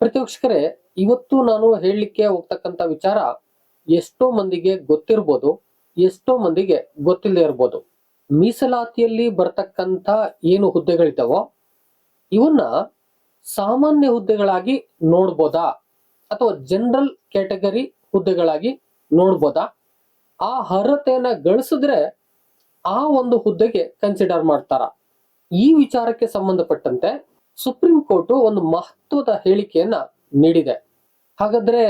ಪ್ರತಿವೀಕ್ಷಕರೇ ಇವತ್ತು ನಾನು ಹೇಳಲಿಕ್ಕೆ ಹೋಗ್ತಕ್ಕಂಥ ವಿಚಾರ ಎಷ್ಟೋ ಮಂದಿಗೆ ಗೊತ್ತಿರ್ಬೋದು, ಎಷ್ಟೋ ಮಂದಿಗೆ ಗೊತ್ತಿಲ್ಲದೆ ಇರ್ಬೋದು. ಮೀಸಲಾತಿಯಲ್ಲಿ ಬರ್ತಕ್ಕಂಥ ಏನು ಹುದ್ದೆಗಳಿದ್ದಾವೋ, ಇವನ್ನ ಸಾಮಾನ್ಯ ಹುದ್ದೆಗಳಾಗಿ ನೋಡ್ಬೋದಾ? ಅಥವಾ ಜನರಲ್ ಕ್ಯಾಟಗರಿ ಹುದ್ದೆಗಳಾಗಿ ನೋಡ್ಬೋದಾ? ಆ ಅರ್ಹತೆಯನ್ನ ಗಳಿಸಿದ್ರೆ ಆ ಒಂದು ಹುದ್ದೆಗೆ ಕನ್ಸಿಡರ್ ಮಾಡ್ತಾರ? ಈ ವಿಚಾರಕ್ಕೆ ಸಂಬಂಧಪಟ್ಟಂತೆ ಸುಪ್ರೀಂ ಕೋರ್ಟ್ ಒಂದು ಮಹತ್ವದ ಹೇಳಿಕೆಯನ್ನ ನೀಡಿದೆ. ಹಾಗಾದ್ರೆ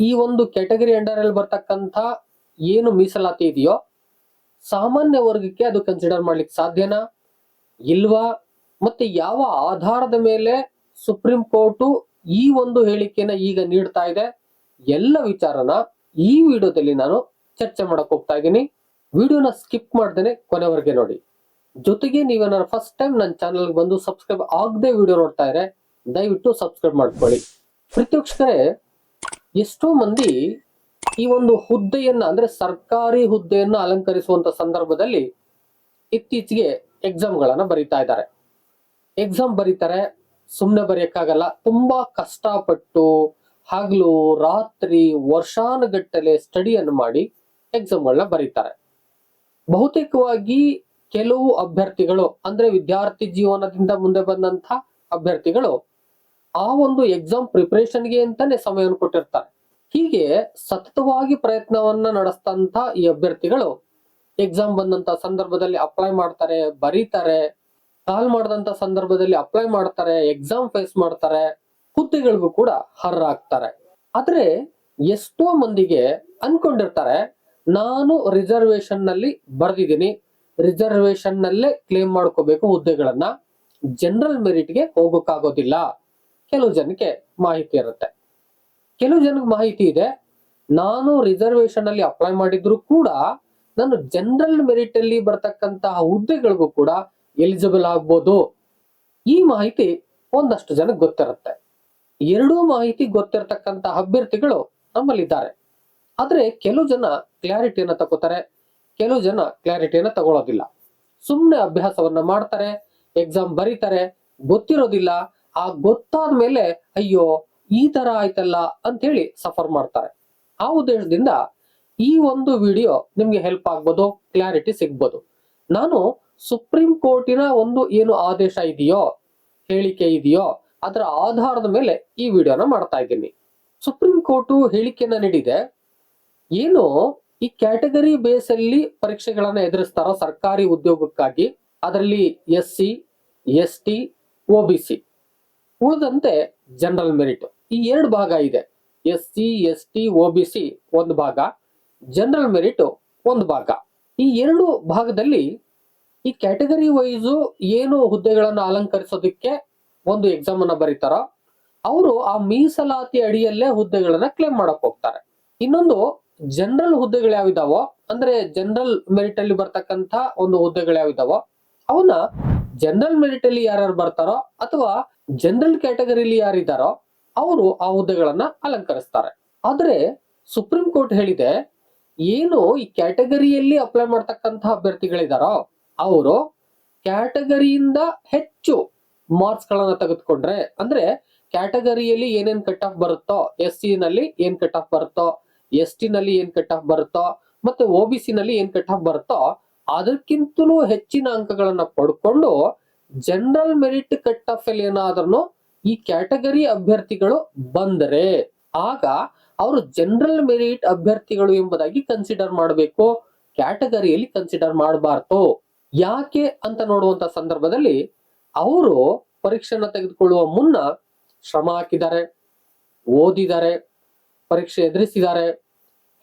ಈ ಒಂದು ಕ್ಯಾಟಗರಿ ಅಂಡರ್ ಅಲ್ಲಿ ಬರ್ತಕ್ಕಂಥ ಏನು ಮೀಸಲಾತಿ ಇದೆಯೋ, ಸಾಮಾನ್ಯ ವರ್ಗಕ್ಕೆ ಅದು ಕನ್ಸಿಡರ್ ಮಾಡ್ಲಿಕ್ಕೆ ಸಾಧ್ಯನಾ? ಇಲ್ವಾ? ಮತ್ತೆ ಯಾವ ಆಧಾರದ ಮೇಲೆ ಸುಪ್ರೀಂ ಕೋರ್ಟ್ ಈ ಒಂದು ಹೇಳಿಕೆಯನ್ನ ಈಗ ನೀಡ್ತಾ ಇದೆ? ಎಲ್ಲ ವಿಚಾರನ ಈ ವಿಡಿಯೋದಲ್ಲಿ ನಾನು ಚರ್ಚೆ ಮಾಡಕ್ ಹೋಗ್ತಾ ಇದ್ದೀನಿ. ವಿಡಿಯೋನ ಸ್ಕಿಪ್ ಮಾಡ್ದೇನೆ ಕೊನೆವರೆಗೆ ನೋಡಿ. ಜೊತೆಗೆ ನೀವೇನಾದ್ರು ಫಸ್ಟ್ ಟೈಮ್ ನನ್ನ ಚಾನಲ್ಗೆ ಬಂದು ಸಬ್ಸ್ಕ್ರೈಬ್ ಆಗದೆ ವಿಡಿಯೋ ನೋಡ್ತಾ ಇದ್ರೆ ದಯವಿಟ್ಟು ಸಬ್ಸ್ಕ್ರೈಬ್ ಮಾಡ್ಕೊಳ್ಳಿ. ಪ್ರತಿವೀಕ್ಷಕರೇ ಎಷ್ಟೋ ಮಂದಿ ಈ ಒಂದು ಹುದ್ದೆಯನ್ನ ಅಂದ್ರೆ ಸರ್ಕಾರಿ ಹುದ್ದೆಯನ್ನ ಅಲಂಕರಿಸುವಂತ ಸಂದರ್ಭದಲ್ಲಿ ಇತ್ತೀಚೆಗೆ ಎಕ್ಸಾಮ್ಗಳನ್ನ ಬರೀತಾ ಇದ್ದಾರೆ. ಎಕ್ಸಾಮ್ ಬರೀತಾರೆ ಸುಮ್ಮನೆ ಬರೆಯಕ್ಕಾಗಲ್ಲ, ತುಂಬಾ ಕಷ್ಟಪಟ್ಟು ಹಗಲು, ರಾತ್ರಿ, ವರ್ಷಾನುಗಟ್ಟಲೆ ಸ್ಟಡಿಯನ್ನು ಮಾಡಿ ಎಕ್ಸಾಮ್ಗಳನ್ನ ಬರೀತಾರೆ. ಬಹುತೇಕವಾಗಿ ಕೆಲವು ಅಭ್ಯರ್ಥಿಗಳು, ಅಂದ್ರೆ ವಿದ್ಯಾರ್ಥಿ ಜೀವನದಿಂದ ಮುಂದೆ ಬಂದಂತ ಅಭ್ಯರ್ಥಿಗಳು ಆ ಒಂದು ಎಕ್ಸಾಮ್ ಪ್ರಿಪರೇಷನ್ಗೆ ಅಂತಾನೆ ಸಮಯವನ್ನು ಕೊಟ್ಟಿರ್ತಾರೆ. ಹೀಗೆ ಸತತವಾಗಿ ಪ್ರಯತ್ನವನ್ನ ನಡೆಸ್ತಂತ ಈ ಅಭ್ಯರ್ಥಿಗಳು ಎಕ್ಸಾಮ್ ಬಂದಂತ ಸಂದರ್ಭದಲ್ಲಿ ಅಪ್ಲೈ ಮಾಡ್ತಾರೆ, ಬರೀತಾರೆ ಕಾಲ್ ಮಾಡದಂತ ಸಂದರ್ಭದಲ್ಲಿ ಅಪ್ಲೈ ಮಾಡ್ತಾರೆ ಎಕ್ಸಾಮ್ ಫೇಸ್ ಮಾಡ್ತಾರೆ, ಹುದ್ದೆಗಳಿಗೂ ಕೂಡ ಹರ್ರಾಗ್ತಾರೆ ಆದ್ರೆ ಎಷ್ಟೋ ಮಂದಿಗೆ ಅನ್ಕೊಂಡಿರ್ತಾರೆ, ನಾನು ರಿಸರ್ವೇಶನ್ನಲ್ಲಿ ಬರ್ದಿದ್ದೀನಿ ರಿಸರ್ವೇಶನ್ ನಲ್ಲೇ ಕ್ಲೇಮ್ ಮಾಡ್ಕೋಬೇಕು ಹುದ್ದೆಗಳನ್ನ. ಜನರಲ್ ಮೆರಿಟ್ಗೆ ಹೋಗೋಕ್ಕಾಗೋದಿಲ್ಲ. ಕೆಲವು ಜನಕ್ಕೆ ಮಾಹಿತಿ ಇರುತ್ತೆ. ಕೆಲವು ಜನಕ್ಕೆ ಮಾಹಿತಿ ಇದೆ. ನಾನು ರಿಸರ್ವೇಶನ್ ಅಲ್ಲಿ ಅಪ್ಲೈ ಮಾಡಿದ್ರು ಕೂಡ ನಾನು ಜನರಲ್ ಮೆರಿಟ್ ಅಲ್ಲಿ ಬರ್ತಕ್ಕಂತಹ ಹುದ್ದೆಗಳಿಗೂ ಕೂಡ ಎಲಿಜಿಬಲ್ ಆಗ್ಬೋದು. ಈ ಮಾಹಿತಿ ಒಂದಷ್ಟು ಜನಕ್ಕೆ ಗೊತ್ತಿರುತ್ತೆ. ಎರಡೂ ಮಾಹಿತಿ ಗೊತ್ತಿರತಕ್ಕಂತಹ ಅಭ್ಯರ್ಥಿಗಳು ನಮ್ಮಲ್ಲಿದ್ದಾರೆ. ಆದ್ರೆ ಕೆಲವು ಜನ ಕ್ಲಾರಿಟಿಯನ್ನು ತಗೋತಾರೆ. ಕೆಲವು ಜನ ಕ್ಲಾರಿಟಿಯನ್ನ ತಗೊಳ್ಳೋದಿಲ್ಲ ಸುಮ್ಮನೆ ಅಭ್ಯಾಸವನ್ನ ಮಾಡ್ತಾರೆ ಎಕ್ಸಾಮ್ ಬರೀತಾರೆ, ಗೊತ್ತಿರೋದಿಲ್ಲ, ಆ ಗೊತ್ತಾದ ಮೇಲೆ ಅಯ್ಯೋ, ಈ ತರ ಆಯ್ತಲ್ಲ ಅಂತ ಹೇಳಿ ಸಫರ್ ಮಾಡ್ತಾರೆ. ಆ ಉದ್ದೇಶದಿಂದ ಈ ಒಂದು ವಿಡಿಯೋ ನಿಮ್ಗೆ ಹೆಲ್ಪ್ ಆಗ್ಬೋದು ಕ್ಲಾರಿಟಿ ಸಿಗ್ಬೋದು. ನಾನು ಸುಪ್ರೀಂ ಕೋರ್ಟಿನ ಒಂದು ಏನು ಆದೇಶ ಇದೆಯೋ, ಹೇಳಿಕೆ ಇದೆಯೋ, ಅದರ ಆಧಾರದ ಮೇಲೆ ಈ ವಿಡಿಯೋನ ಮಾಡ್ತಾ ಇದ್ದೀನಿ. ಸುಪ್ರೀಂ ಕೋರ್ಟ್ ಹೇಳಿಕೆಯನ್ನ ನೀಡಿದೆ, ಏನು ಈ ಕ್ಯಾಟಗರಿ ಬೇಸ್ ಅಲ್ಲಿ ಪರೀಕ್ಷೆಗಳನ್ನ ಎದುರಿಸ್ತಾರ ಸರ್ಕಾರಿ ಉದ್ಯೋಗಕ್ಕಾಗಿ, ಅದರಲ್ಲಿ S C, S T O B C. ಉಳಿದಂತೆ ಜನರಲ್ ಮೆರಿಟ್. ಈ ಎರಡು ಭಾಗ ಇದೆ. S C, S T O B ಒಂದು ಭಾಗ, ಜನರಲ್ ಮೆರಿಟ್ ಒಂದು ಭಾಗ. ಈ ಎರಡು ಭಾಗದಲ್ಲಿ ಈ ಕ್ಯಾಟಗರಿ ವೈಸು ಏನು ಹುದ್ದೆಗಳನ್ನು ಅಲಂಕರಿಸೋದಕ್ಕೆ ಒಂದು ಎಕ್ಸಾಮ್ ಅನ್ನ ಬರೀತಾರೋ, ಅವರು ಆ ಮೀಸಲಾತಿ ಅಡಿಯಲ್ಲೇ ಹುದ್ದೆಗಳನ್ನ ಕ್ಲೇಮ್ ಮಾಡಕ್ ಹೋಗ್ತಾರೆ. ಇನ್ನೊಂದು ಜನರಲ್ ಹುದ್ದೆಗಳು ಯಾವಿದಾವೋ ಅಂದ್ರೆ ಜನರಲ್ ಮೆರಿಟ್ ಅಲ್ಲಿ ಬರ್ತಕ್ಕಂತ ಒಂದು ಹುದ್ದೆಗಳು ಯಾವಿದಾವೋ ಅವನ್ನ ಜನರಲ್ ಮೆರಿಟ್ ಅಲ್ಲಿ ಯಾರ್ಯಾರು ಬರ್ತಾರೋ ಅಥವಾ ಜನರಲ್ ಕ್ಯಾಟಗರಿಲಿ ಯಾರಿದ್ದಾರೋ, ಅವರು ಆ ಹುದ್ದೆಗಳನ್ನ ಅಲಂಕರಿಸ್ತಾರೆ. ಆದ್ರೆ ಸುಪ್ರೀಂ ಕೋರ್ಟ್ ಹೇಳಿದೆ, ಏನು ಈ ಕ್ಯಾಟಗರಿಯಲ್ಲಿ ಅಪ್ಲೈ ಮಾಡ್ತಕ್ಕಂತಹ ಅಭ್ಯರ್ಥಿಗಳಿದಾರೋ ಅವರು ಕ್ಯಾಟಗರಿಯಿಂದ ಹೆಚ್ಚು ಮಾರ್ಕ್ಸ್ ಗಳನ್ನ ತೆಗೆದುಕೊಂಡ್ರೆ, ಅಂದ್ರೆ ಕ್ಯಾಟಗರಿಯಲ್ಲಿ ಏನೇನ್ ಕಟ್ ಆಫ್ ಬರುತ್ತೋ ಎಸ್ ಸಿ ನಲ್ಲಿ ಏನ್ ಕಟ್ ಆಫ್ ಬರುತ್ತೋ ಎಸ್ ಟಿ ನಲ್ಲಿ ಏನ್ ಕಟ್ ಆಫ್ ಬರುತ್ತೋ ಮತ್ತೆ ಒ ಬಿ ಸಿ ನಲ್ಲಿ ಏನ್ ಕಟ್ ಆಫ್ ಬರುತ್ತೋ ಅದಕ್ಕಿಂತಲೂ ಹೆಚ್ಚಿನ ಅಂಕಗಳನ್ನ ಪಡ್ಕೊಂಡು ಜನರಲ್ ಮೆರಿಟ್ ಕಟ್ ಆಫ್ ಅಲ್ಲಿ ಏನಾದ್ರೂ ಈ ಕ್ಯಾಟಗರಿ ಅಭ್ಯರ್ಥಿಗಳು ಬಂದರೆ ಆಗ ಅವರು ಜನರಲ್ ಮೆರಿಟ್ ಅಭ್ಯರ್ಥಿಗಳು ಎಂಬುದಾಗಿ ಕನ್ಸಿಡರ್ ಮಾಡಬೇಕು, ಕ್ಯಾಟಗರಿಯಲ್ಲಿ ಕನ್ಸಿಡರ್ ಮಾಡಬಾರ್ದು. ಯಾಕೆ ಅಂತ ನೋಡುವಂತ ಸಂದರ್ಭದಲ್ಲಿ ಅವರು ಪರೀಕ್ಷೆನ ತೆಗೆದುಕೊಳ್ಳುವ ಮುನ್ನ ಶ್ರಮ ಹಾಕಿದ್ದಾರೆ, ಓದಿದ್ದಾರೆ ಪರೀಕ್ಷೆ ಎದುರಿಸಿದ್ದಾರೆ,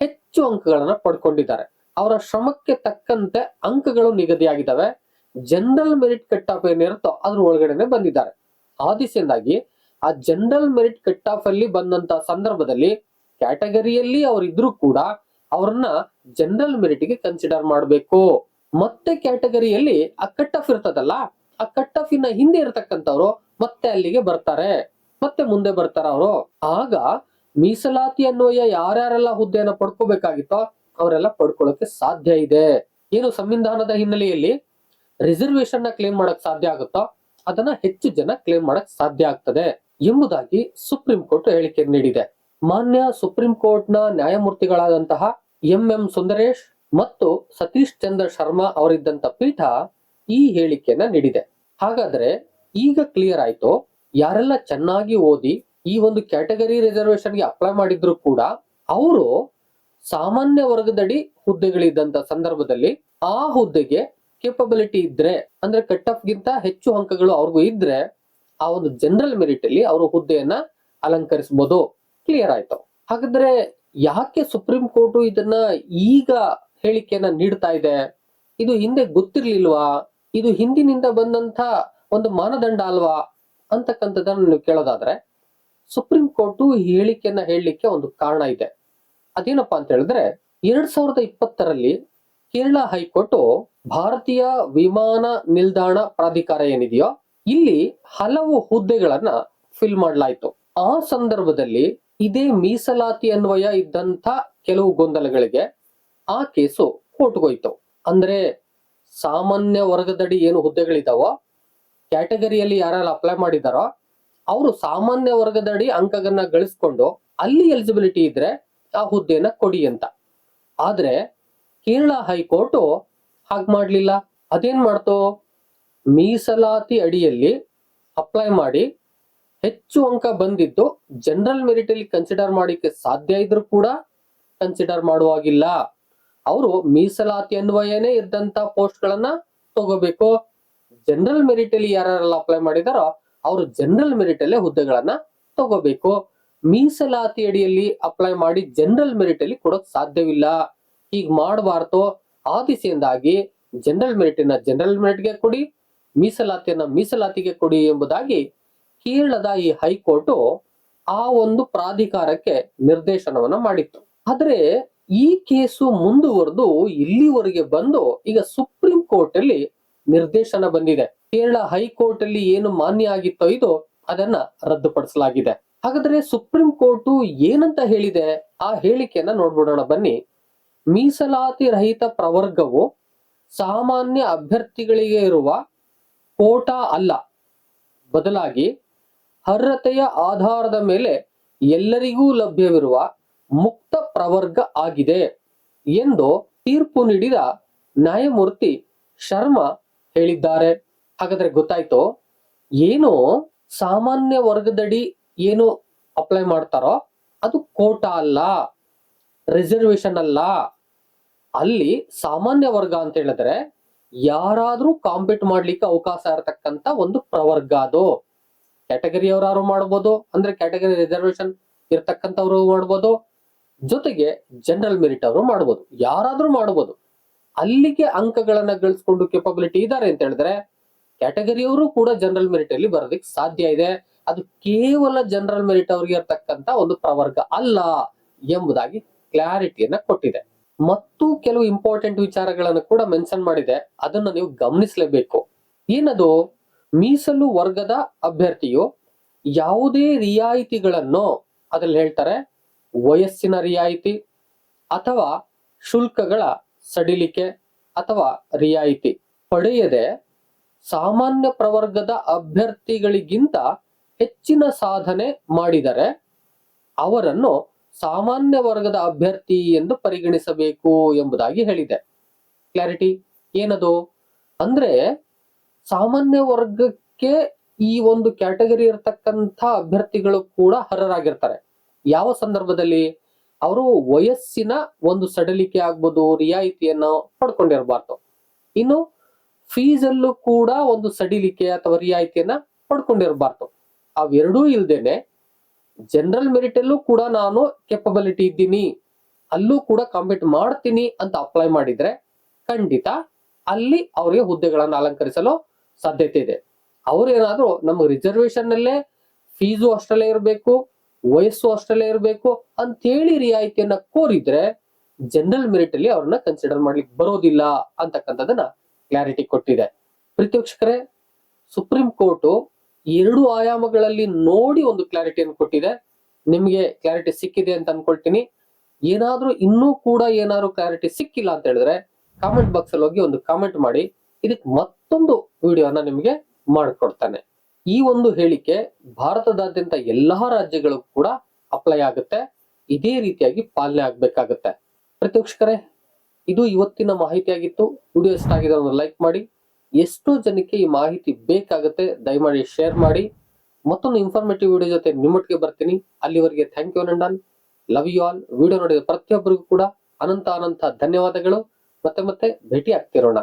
ಹೆಚ್ಚು ಅಂಕಗಳನ್ನ ಪಡ್ಕೊಂಡಿದ್ದಾರೆ. ಅವರ ಶ್ರಮಕ್ಕೆ ತಕ್ಕಂತೆ ಅಂಕಗಳು ನಿಗದಿಯಾಗಿದ್ದಾವೆ. ಜನರಲ್ ಮೆರಿಟ್ ಕಟ್ ಆಫ್ ಏನಿರುತ್ತೋ ಅದ್ರ ಒಳಗಡೆನೆ ಬಂದಿದ್ದಾರೆ. ಆ ದಿಸೆಯಿಂದಾಗಿ ಆ ಜನರಲ್ ಮೆರಿಟ್ ಕಟ್ ಆಫ್ ಅಲ್ಲಿ ಬಂದಂತ ಸಂದರ್ಭದಲ್ಲಿ ಕ್ಯಾಟಗರಿಯಲ್ಲಿ ಅವರಿದ್ರು ಕೂಡ ಅವ್ರನ್ನ ಜನರಲ್ ಮೆರಿಟ್ಗೆ ಕನ್ಸಿಡರ್ ಮಾಡಬೇಕು. ಮತ್ತೆ ಕ್ಯಾಟಗರಿಯಲ್ಲಿ ಆ ಕಟ್ ಆಫ್ ಇರ್ತದಲ್ಲ, ಆ ಕಟ್ ಆಫ್ ಇನ್ನ ಹಿಂದೆ ಇರತಕ್ಕಂಥವ್ರು ಮತ್ತೆ ಅಲ್ಲಿಗೆ ಬರ್ತಾರೆ, ಮತ್ತೆ ಮುಂದೆ ಬರ್ತಾರ ಅವರು ಆಗ ಮೀಸಲಾತಿ ಅನ್ವಯ ಯಾರ್ಯಾರೆಲ್ಲ ಹುದ್ದೆಯನ್ನ ಪಡ್ಕೋಬೇಕಾಗಿತ್ತೋ ಅವರೆಲ್ಲ ಪಡ್ಕೊಳ್ಳೋಕೆ ಸಾಧ್ಯ ಇದೆ. ಏನು ಸಂವಿಧಾನದ ಹಿನ್ನೆಲೆಯಲ್ಲಿ ರಿಸರ್ವೇಶನ್ನ ಕ್ಲೇಮ್ ಮಾಡಕ್ ಸಾಧ್ಯ ಆಗುತ್ತೋ ಅದನ್ನ ಹೆಚ್ಚು ಜನ ಕ್ಲೇಮ್ ಮಾಡಕ್ ಸಾಧ್ಯ ಆಗ್ತದೆ ಎಂಬುದಾಗಿ ಸುಪ್ರೀಂ ಕೋರ್ಟ್ ಹೇಳಿಕೆ ನೀಡಿದೆ. ಮಾನ್ಯ ಸುಪ್ರೀಂ ಕೋರ್ಟ್ನ ನ್ಯಾಯಮೂರ್ತಿಗಳಾದಂತಹ ಎಂ ಎಂ ಸುಂದರೇಶ್ ಮತ್ತು ಸತೀಶ್ ಚಂದ್ರ ಶರ್ಮಾ ಅವರಿದ್ದಂತ ಪೀಠ ಈ ಹೇಳಿಕೆಯನ್ನ ನೀಡಿದೆ. ಹಾಗಾದ್ರೆ ಈಗ ಕ್ಲಿಯರ್ ಆಯ್ತು. ಯಾರೆಲ್ಲ ಚೆನ್ನಾಗಿ ಓದಿ ಈ ಒಂದು ಕ್ಯಾಟಗರಿ ರಿಸರ್ವೇಶನ್ಗೆ ಅಪ್ಲೈ ಮಾಡಿದ್ರು ಕೂಡ ಅವರು ಸಾಮಾನ್ಯ ವರ್ಗದಡಿ ಹುದ್ದೆಗಳಿದ್ದಂತ ಸಂದರ್ಭದಲ್ಲಿ ಆ ಹುದ್ದೆಗೆ ಕೇಪಬಿಲಿಟಿ ಇದ್ರೆ, ಅಂದ್ರೆ ಕಟ್ ಆಫ್ ಗಿಂತ ಹೆಚ್ಚು ಅಂಕಗಳು ಅವ್ರಿಗೂ ಇದ್ರೆ ಆ ಒಂದು ಜನರಲ್ ಮೆರಿಟ್ ಅಲ್ಲಿ ಅವರು ಹುದ್ದೆಯನ್ನ ಅಲಂಕರಿಸಬಹುದು ಕ್ಲಿಯರ್ ಆಯ್ತು. ಹಾಗಾದ್ರೆ ಯಾಕೆ ಸುಪ್ರೀಂ ಕೋರ್ಟ್ ಇದನ್ನ ಈಗ ಹೇಳಿಕೆಯನ್ನ ನೀಡ್ತಾ ಇದೆ? ಇದು ಹಿಂದೆ ಗೊತ್ತಿರ್ಲಿಲ್ವಾ? ಇದು ಹಿಂದಿನಿಂದ ಬಂದಂತ ಒಂದು ಮಾನದಂಡ ಅಲ್ವಾ? ಅಂತಕ್ಕಂಥದ್ದನ್ನು ನೀವು ಕೇಳೋದಾದ್ರೆ ಸುಪ್ರೀಂ ಕೋರ್ಟ್ ಹೇಳಿಕೆಯನ್ನ ಹೇಳಲಿಕ್ಕೆ ಒಂದು ಕಾರಣ ಇದೆ. ಅದೇನಪ್ಪಾ ಅಂತ ಹೇಳಿದ್ರೆ, ಎರಡ್ ಸಾವಿರದ ಇಪ್ಪತ್ತರಲ್ಲಿ ಕೇರಳ ಹೈಕೋರ್ಟ್ ಭಾರತೀಯ ವಿಮಾನ ನಿಲ್ದಾಣ ಪ್ರಾಧಿಕಾರ ಏನಿದೆಯೋ, ಇಲ್ಲಿ ಹಲವು ಹುದ್ದೆಗಳನ್ನ ಫಿಲ್ ಮಾಡಲಾಯಿತು. ಆ ಸಂದರ್ಭದಲ್ಲಿ ಇದೇ ಮೀಸಲಾತಿ ಅನ್ವಯ ಇದ್ದಂತ ಕೆಲವು ಗೊಂದಲಗಳಿಗೆ ಆ ಕೇಸು ಕೋರ್ಟ್ಗೋಯ್ತು. ಅಂದ್ರೆ ಸಾಮಾನ್ಯ ವರ್ಗದಡಿ ಏನು ಹುದ್ದೆಗಳಿದಾವೋ, ಕ್ಯಾಟಗರಿಯಲ್ಲಿ ಯಾರೆಲ್ಲ ಅಪ್ಲೈ ಮಾಡಿದಾರೋ ಅವರು ಸಾಮಾನ್ಯ ವರ್ಗದಡಿ ಅಂಕಗಳನ್ನ ಗಳಿಸ್ಕೊಂಡು ಅಲ್ಲಿ ಎಲಿಜಿಬಿಲಿಟಿ ಇದ್ರೆ ಆ ಹುದ್ದೆನ ಕೊಡಿ ಅಂತ. ಆದ್ರೆ ಕೇರಳ ಹೈಕೋರ್ಟ್ ಹಾಗೆ ಮಾಡ್ಲಿಲ್ಲ. ಅದೇನ್ ಮಾಡ್ತು? ಮೀಸಲಾತಿ ಅಡಿಯಲ್ಲಿ ಅಪ್ಲೈ ಮಾಡಿ ಹೆಚ್ಚು ಅಂಕ ಬಂದಿದ್ದು ಜನರಲ್ ಮೆರಿಟ್ ಅಲ್ಲಿ ಕನ್ಸಿಡರ್ ಮಾಡಿಕ್ಕೆ ಸಾಧ್ಯ ಇದ್ರೂ ಕೂಡ ಕನ್ಸಿಡರ್ ಮಾಡುವಾಗಿಲ್ಲ ಅವರು ಮೀಸಲಾತಿ ಅನ್ವಯನೇ ಇದ್ದಂತ ಪೋಸ್ಟ್ ಗಳನ್ನ ತಗೋಬೇಕು. ಜನರಲ್ ಮೆರಿಟ್ ಅಲ್ಲಿ ಯಾರೆಲ್ಲ ಅಪ್ಲೈ ಮಾಡಿದಾರೋ ಅವರು ಜನರಲ್ ಮೆರಿಟ್ ಅಲ್ಲೇ ಹುದ್ದೆಗಳನ್ನ ತಗೋಬೇಕು. ಮೀಸಲಾತಿ ಅಡಿಯಲ್ಲಿ ಅಪ್ಲೈ ಮಾಡಿ ಜನರಲ್ ಮೆರಿಟ್ ಅಲ್ಲಿ ಕೊಡೋಕ್ ಸಾಧ್ಯವಿಲ್ಲ. ಹೀಗ್ ಮಾಡಬಾರ್ದು. ಆ ದಿಸೆಯಿಂದಾಗಿ ಜನರಲ್ ಮೆರಿಟಿನ ಜನರಲ್ ಮೆರಿಟ್ಗೆ ಕೊಡಿ, ಮೀಸಲಾತಿಯನ್ನ ಮೀಸಲಾತಿಗೆ ಕೊಡಿ ಎಂಬುದಾಗಿ ಕೇರಳದ ಈ ಹೈಕೋರ್ಟ್ ಆ ಒಂದು ಪ್ರಾಧಿಕಾರಕ್ಕೆ ನಿರ್ದೇಶನವನ್ನ ಮಾಡಿತ್ತು. ಆದ್ರೆ ಈ ಕೇಸು ಮುಂದುವರೆದು ಇಲ್ಲಿವರೆಗೆ ಬಂದು ಈಗ ಸುಪ್ರೀಂ ಕೋರ್ಟ್ ಅಲ್ಲಿ ನಿರ್ದೇಶನ ಬಂದಿದೆ. ಕೇರಳ ಹೈಕೋರ್ಟ್ ಅಲ್ಲಿ ಏನು ಮಾನ್ಯ ಆಗಿತ್ತೋ ಇದು ಅದನ್ನ ರದ್ದುಪಡಿಸಲಾಗಿದೆ. ಹಾಗಾದ್ರೆ ಸುಪ್ರೀಂ ಕೋರ್ಟ್ ಏನಂತ ಹೇಳಿದೆ? ಆ ಹೇಳಿಕೆಯನ್ನ ನೋಡ್ಬಿಡೋಣ. ಬನ್ನಿ. ಮೀಸಲಾತಿ ರಹಿತ ಪ್ರವರ್ಗವು ಸಾಮಾನ್ಯ ಅಭ್ಯರ್ಥಿಗಳಿಗೆ ಇರುವ ಕೋಟಾ ಅಲ್ಲ. ಬದಲಾಗಿ ಅರ್ಹತೆಯ ಆಧಾರದ ಮೇಲೆ ಎಲ್ಲರಿಗೂ ಲಭ್ಯವಿರುವ ಮುಕ್ತ ಪ್ರವರ್ಗ ಆಗಿದೆ ಎಂದು ತೀರ್ಪು ನೀಡಿದ ನ್ಯಾಯಮೂರ್ತಿ ಶರ್ಮಾ ಹೇಳಿದ್ದಾರೆ. ಹಾಗಾದ್ರೆ ಗೊತ್ತಾಯ್ತು. ಏನು ಸಾಮಾನ್ಯ ವರ್ಗದಡಿ ಏನು ಅಪ್ಲೈ ಮಾಡ್ತಾರೋ ಅದು ಕೋಟಾ ಅಲ್ಲ ರಿಸರ್ವೇಶನ್ ಅಲ್ಲ. ಅಲ್ಲಿ ಸಾಮಾನ್ಯ ವರ್ಗ ಅಂತ ಹೇಳಿದ್ರೆ ಯಾರಾದ್ರೂ ಕಾಂಪೀಟ್ ಮಾಡ್ಲಿಕ್ಕೆ ಅವಕಾಶ ಇರತಕ್ಕಂತ ಒಂದು ಪ್ರವರ್ಗ ಅದು. ಕ್ಯಾಟಗರಿ ಮಾಡ್ಬೋದು? ಅಂದ್ರೆ ಕ್ಯಾಟಗರಿ ರಿಸರ್ವೇಶನ್ ಇರ್ತಕ್ಕಂಥವ್ರು ಮಾಡ್ಬೋದು. ಜೊತೆಗೆ ಜನರಲ್ ಮೆರಿಟ್ ಅವರು ಮಾಡ್ಬೋದು. ಯಾರಾದ್ರೂ ಮಾಡ್ಬೋದು. ಅಲ್ಲಿಗೆ ಅಂಕಗಳನ್ನ ಗಳಿಸ್ಕೊಂಡು ಕೆಪಬಿಲಿಟಿ ಇದ್ದಾರೆ ಅಂತ ಹೇಳಿದ್ರೆ ಕ್ಯಾಟಗರಿಯವರು ಕೂಡ ಜನರಲ್ ಮೆರಿಟ್ ಅಲ್ಲಿ ಬರೋದಕ್ಕೆ ಸಾಧ್ಯ ಇದೆ. ಅದು ಕೇವಲ ಜನರಲ್ ಮೆರಿಟ್ ಅವರಿಗೆ ಇರ್ತಕ್ಕಂತ ಒಂದು ಪ್ರವರ್ಗ ಅಲ್ಲ ಎಂಬುದಾಗಿ ಕ್ಲಾರಿಟಿಯನ್ನ ಕೊಟ್ಟಿದೆ. ಮತ್ತು ಕೆಲವು ಇಂಪಾರ್ಟೆಂಟ್ ವಿಚಾರಗಳನ್ನು ಕೂಡ ಮೆನ್ಷನ್ ಮಾಡಿದೆ. ಅದನ್ನು ನೀವು ಗಮನಿಸಲೇಬೇಕು. ಏನದು? ಮೀಸಲು ವರ್ಗದ ಅಭ್ಯರ್ಥಿಯು ಯಾವುದೇ ರಿಯಾಯಿತಿಗಳನ್ನು ಅದ್ರಲ್ಲಿ ಹೇಳ್ತಾರೆ ವಯಸ್ಸಿನ ರಿಯಾಯಿತಿ ಅಥವಾ ಶುಲ್ಕಗಳ ಸಡಿಲಿಕೆ ಅಥವಾ ರಿಯಾಯಿತಿ ಪಡೆಯದೆ ಸಾಮಾನ್ಯ ಪ್ರವರ್ಗದ ಅಭ್ಯರ್ಥಿಗಳಿಗಿಂತ ಹೆಚ್ಚಿನ ಸಾಧನೆ ಮಾಡಿದರೆ ಅವರನ್ನು ಸಾಮಾನ್ಯ ವರ್ಗದ ಅಭ್ಯರ್ಥಿ ಎಂದು ಪರಿಗಣಿಸಬೇಕು ಎಂಬುದಾಗಿ ಹೇಳಿದೆ. ಕ್ಲಾರಿಟಿ ಏನದು? ಅಂದ್ರೆ ಸಾಮಾನ್ಯ ವರ್ಗಕ್ಕೆ ಈ ಒಂದು ಕ್ಯಾಟಗರಿ ಇರತಕ್ಕಂಥ ಅಭ್ಯರ್ಥಿಗಳು ಕೂಡ ಹರರಾಗಿರ್ತಾರೆ ಯಾವ ಸಂದರ್ಭದಲ್ಲಿ? ಅವರು ವಯಸ್ಸಿನ ಒಂದು ಸಡಲಿಕೆ ಆಗ್ಬೋದು, ರಿಯಾಯಿತಿಯನ್ನು ಪಡ್ಕೊಂಡಿರಬಾರ್ದು. ಇನ್ನು ಫೀಸ್ ಅಲ್ಲೂ ಕೂಡ ಒಂದು ಸಡಿಲಿಕೆ ಅಥವಾ ರಿಯಾಯಿತಿಯನ್ನ ಪಡ್ಕೊಂಡಿರಬಾರ್ದು. ಅವೆರಡೂ ಇಲ್ದೇನೆ ಜನರಲ್ ಮೆರಿಟ್ ಅಲ್ಲೂ ಕೂಡ ನಾನು ಕೆಪಬಿಲಿಟಿ ಇದ್ದೀನಿ, ಅಲ್ಲೂ ಕೂಡ ಕಾಂಪೀಟ್ ಮಾಡ್ತೀನಿ ಅಂತ ಅಪ್ಲೈ ಮಾಡಿದ್ರೆ ಖಂಡಿತ ಅಲ್ಲಿ ಅವರಿಗೆ ಹುದ್ದೆಗಳನ್ನು ಅಲಂಕರಿಸಲು ಸಾಧ್ಯತೆ ಇದೆ. ಅವ್ರೇನಾದ್ರೂ ನಮ್ಗೆ ರಿಸರ್ವೇಶನ್ ನಲ್ಲೇ ಫೀಸು ಅಷ್ಟಲ್ಲೇ ಇರಬೇಕು, ವಯಸ್ಸು ಅಷ್ಟಲ್ಲೇ ಇರಬೇಕು ಅಂತೇಳಿ ರಿಯಾಯಿತಿಯನ್ನ ಕೋರಿದ್ರೆ ಜನರಲ್ ಮೆರಿಟ್ ಅಲ್ಲಿ ಅವ್ರನ್ನ ಕನ್ಸಿಡರ್ ಮಾಡ್ಲಿಕ್ಕೆ ಬರೋದಿಲ್ಲ ಅಂತಕ್ಕಂಥದ್ದನ್ನ ಕ್ಲಾರಿಟಿ ಕೊಟ್ಟಿದೆ. ಪ್ರೀತಿ ವೀಕ್ಷಕರೇ ಸುಪ್ರೀಂ ಕೋರ್ಟ್ ಎರಡು ಆಯಾಮಗಳಲ್ಲಿ ನೋಡಿ ಒಂದು ಕ್ಲಾರಿಟಿಯನ್ನು ಕೊಟ್ಟಿದೆ. ನಿಮ್ಗೆ ಕ್ಲಾರಿಟಿ ಸಿಕ್ಕಿದೆ ಅಂತ ಅನ್ಕೊಳ್ತೀನಿ. ಏನಾದ್ರೂ ಇನ್ನೂ ಕೂಡ ಏನಾದ್ರು ಕ್ಲಾರಿಟಿ ಸಿಕ್ಕಿಲ್ಲ ಅಂತ ಹೇಳಿದ್ರೆ ಕಾಮೆಂಟ್ ಬಾಕ್ಸ್ ಅಲ್ಲಿ ಹೋಗಿ ಒಂದು ಕಾಮೆಂಟ್ ಮಾಡಿ. ಇದಕ್ಕೆ ಮತ್ತೊಂದು ವಿಡಿಯೋನ ನಿಮಗೆ ಮಾಡ್ಕೊಡ್ತಾನೆ. ಈ ಒಂದು ಹೇಳಿಕೆ ಭಾರತದಾದ್ಯಂತ ಎಲ್ಲಾ ರಾಜ್ಯಗಳಿಗೂ ಕೂಡ ಅಪ್ಲೈ ಆಗುತ್ತೆ. ಇದೇ ರೀತಿಯಾಗಿ ಪಾಲನೆ ಆಗ್ಬೇಕಾಗತ್ತೆ. ಪ್ರತಿವೀಕ್ಷಕರೇ ಇದು ಇವತ್ತಿನ ಮಾಹಿತಿಯಾಗಿತ್ತು. ವಿಡಿಯೋ ಇಷ್ಟ ಆಗಿದೆ ಲೈಕ್ ಮಾಡಿ. ಎಷ್ಟೋ ಜನಕ್ಕೆ ಈ ಮಾಹಿತಿ ಬೇಕಾಗುತ್ತೆ, ದಯಮಾಡಿ ಶೇರ್ ಮಾಡಿ. ಮತ್ತೊಂದು ಇನ್ಫಾರ್ಮೇಟಿವ್ ವಿಡಿಯೋ ಜೊತೆ ನಿಮ್ಮೊಟ್ಟಿಗೆ ಬರ್ತೀನಿ. ಅಲ್ಲಿವರೆಗೆ ಥ್ಯಾಂಕ್ ಯು ನಂಡನ್ ಲವ್ ಯು ಆಲ್ ವಿಡಿಯೋ ನೋಡಿದ ಪ್ರತಿಯೊಬ್ಬರಿಗೂ ಕೂಡ ಅನಂತ ಅನಂತ ಧನ್ಯವಾದಗಳು. ಮತ್ತೆ ಮತ್ತೆ ಭೇಟಿ ಆಗ್ತಿರೋಣ